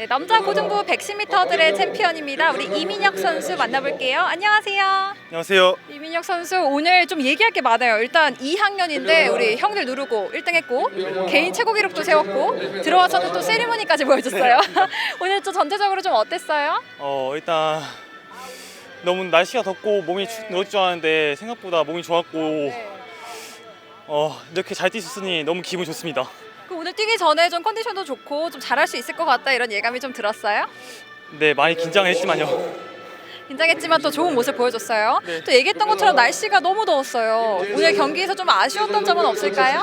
네, 남자 고등부 110m들의 챔피언입니다. 우리 이민혁 선수 만나볼게요. 안녕하세요. 안녕하세요. 이민혁 선수 오늘 좀 얘기할 게 많아요. 일단 2학년인데 우리 형들 누르고 1등 했고 개인 최고 기록도 세웠고 들어와서는 또 세리머니까지 보여줬어요. 오늘 또 전체적으로 좀 어땠어요? 어 일단 너무 날씨가 덥고 몸이 추- 넣을 줄 알았는데 생각보다 몸이 좋았고 어 이렇게 잘 뛰었으니 너무 기분 좋습니다. 그 오늘 뛰기 전에 좀 컨디션도 좋고 좀 잘할 수 있을 것 같다 이런 예감이 좀 들었어요? 네 많이 긴장했지만요. 긴장했지만 또 좋은 모습 보여줬어요. 또 얘기했던 것처럼 날씨가 너무 더웠어요. 오늘 경기에서 좀 아쉬웠던 점은 없을까요?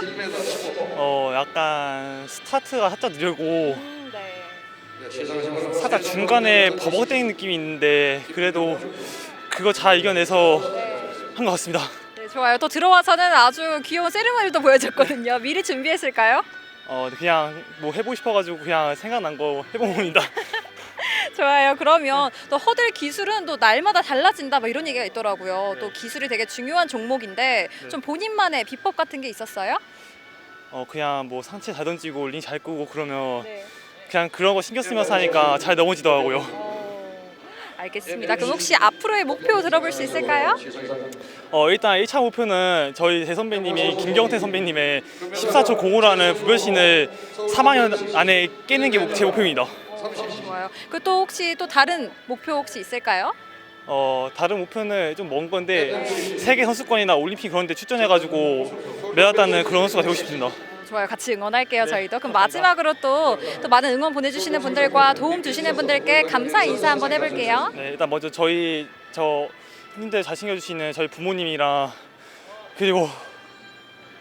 어 약간 스타트가 살짝 느리고 네. 살짝 중간에 버벅대는 느낌이 있는데 그래도 그거 잘 이겨내서 한 것 같습니다. 네, 좋아요. 또 들어와서는 아주 귀여운 세리머니도 보여줬거든요. 미리 준비했을까요? 어 그냥 뭐 해보고 싶어가지고 그냥 생각난 거 해본 겁니다. 좋아요. 그러면 또 허들 기술은 또 날마다 달라진다 뭐 이런 얘기가 있더라고요. 또 기술이 되게 중요한 종목인데 좀 본인만의 비법 같은 게 있었어요? 어 그냥 뭐 상체 잘 던지고 링 잘 끄고 그러면 네. 그냥 그런 거 신경 쓰면서 하니까 잘 넘어지더라고요. 어, 알겠습니다. 그럼 혹시 앞으로의 목표 들어볼 수 있을까요? 어 일단 1차 목표는 저희 대선배님이 김경태 선배님의 14초 05라는 부변신을 3학년 안에 깨는 게 제 목표입니다. 좋아요. 그 또 혹시 또 다른 목표 혹시 있을까요? 어 다른 목표는 좀 먼 건데 세계 선수권이나 올림픽 그런 데 출전해가지고 메달 따는 그런 선수가 되고 싶습니다. 좋아요. 같이 응원할게요. 저희도. 그럼 마지막으로 또, 또 많은 응원 보내주시는 분들과 도움 주시는 분들께 감사 인사 한번 해볼게요. 네 일단 먼저 저희 저 형님들 잘 챙겨주시는 저희 부모님이랑 그리고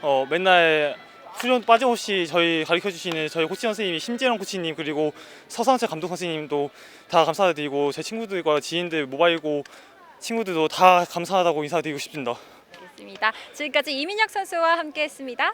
어 맨날 훈련 빠짐없이 저희 가르쳐 주시는 저희 코치 선생님이 심재영 코치님 그리고 서상철 감독 선생님도 다 감사드리고 제 친구들과 지인들 모바일고 친구들도 다 감사하다고 인사드리고 싶습니다. 알겠습니다. 지금까지 이민혁 선수와 함께했습니다.